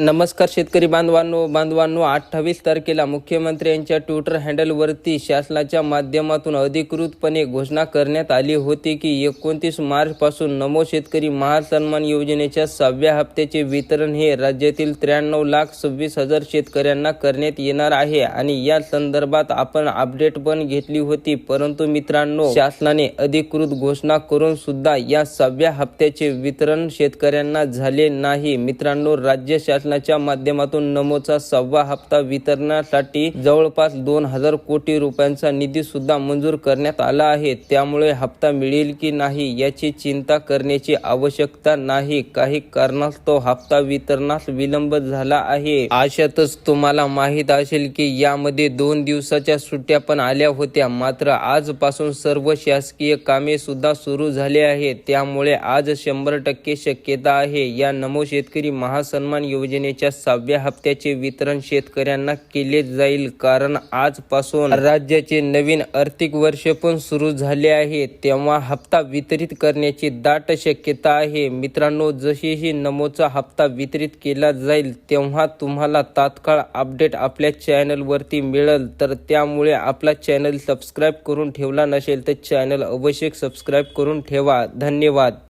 नमस्कार शेतकरी बांधवांनो बांधवांनो अठ्ठावीस तारखेला मुख्यमंत्री यांच्या ट्विटर हँडलवरती शासनाच्या माध्यमातून अधिकृतपणे घोषणा करण्यात आली होती की एकोणतीस मार्चपासून नमो शेतकरी महासन्मान योजनेच्या सहाव्या हप्त्याचे वितरण हे राज्यातील त्र्याण्णव लाख सव्वीस हजार शेतकऱ्यांना करण्यात येणार आहे आणि या संदर्भात आपण अपडेट पण घेतली होती. परंतु मित्रांनो शासनाने अधिकृत घोषणा करून सुद्धा या सहाव्या हप्त्याचे वितरण शेतकऱ्यांना झाले नाही. मित्रांनो राज्य शासनाच्या माध्यमातून नमोचा सहावा हप्ता वितरणासाठी जवळपास दोन हजार कोटी रुपयांचा निधी सुद्धा मंजूर करण्यात आला आहे. त्यामुळे हप्ता मिळेल की नाही याची चिंता करण्याची आवश्यकता नाही. काही कारणास्तव हप्ता वितरणास विलंब झाला आहे. अशातच तुम्हाला माहीत असेल की यामध्ये दोन दिवसाच्या सुट्ट्या पण आल्या होत्या. मात्र आजपासून सर्व शासकीय कामे सुद्धा सुरू झाले आहेत. त्यामुळे आज शंभर टक्के शक्यता आहे. या नमो शेतकरी महासन्मान योजने योजनेच्या सहाव्या हप्त्याचे वितरण शेतकऱ्यांना केले जाईल कारण आजपासून राज्याचे नवीन आर्थिक वर्ष पण सुरू झाले आहे. तेव्हा हप्ता वितरित करण्याची दाट शक्यता आहे. मित्रांनो जशीही नमोचा हप्ता वितरित केला जाईल तेव्हा तुम्हाला तात्काळ अपडेट आपल्या चॅनलवरती मिळेल. तर त्यामुळे आपला चॅनल सबस्क्राईब करून ठेवला नसेल तर चॅनल अवश्य सबस्क्राईब करून ठेवा. धन्यवाद.